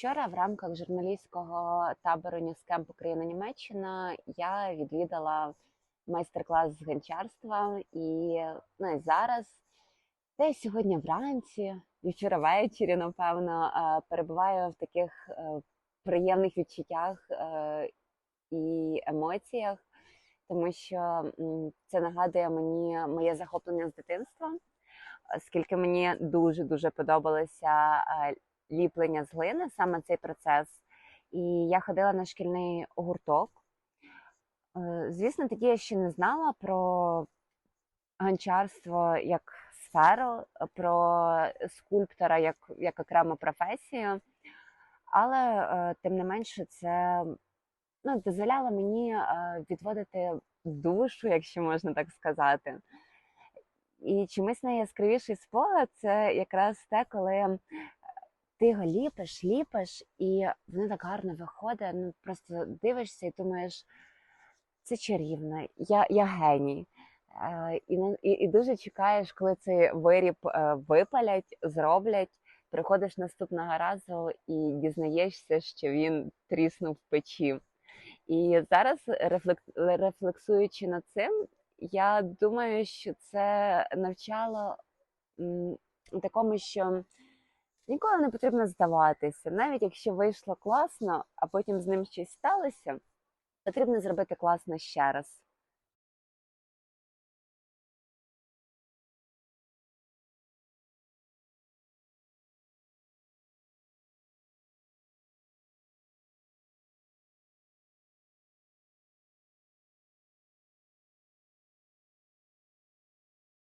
Вчора в рамках журналістського табору Ньюскемп Україна Німеччина я відвідала майстер-клас з гончарства. І ну, зараз, й сьогодні вранці, і вчора ввечері, напевно, е, перебуваю в таких е, приємних відчуттях е, і емоціях, тому що це нагадує мені моє захоплення з дитинства, оскільки мені дуже дуже подобалося е, ліплення з глини, саме цей процес. І я ходила на шкільний гурток. Е, Звісно, тоді я ще не знала про гончарство як сферу, про скульптора як, як окрему професію, але е, тим не менше це ну, дозволяло мені е, відводити душу, якщо можна так сказати. І чомусь найяскравіший спогад це якраз те, коли ти його ліпиш, ліпиш, і воно так гарно виходить. Ну просто дивишся і думаєш, це чарівно, я, я геній. Е, і, і, і дуже чекаєш, коли цей виріб е, випалять, зроблять. Приходиш наступного разу і дізнаєшся, що він тріснув в печі. І зараз, рефлексуючи над цим, я думаю, що це навчало такому, що ніколи не потрібно здаватися. Навіть якщо вийшло класно, а потім з ним щось сталося, потрібно зробити класно ще раз.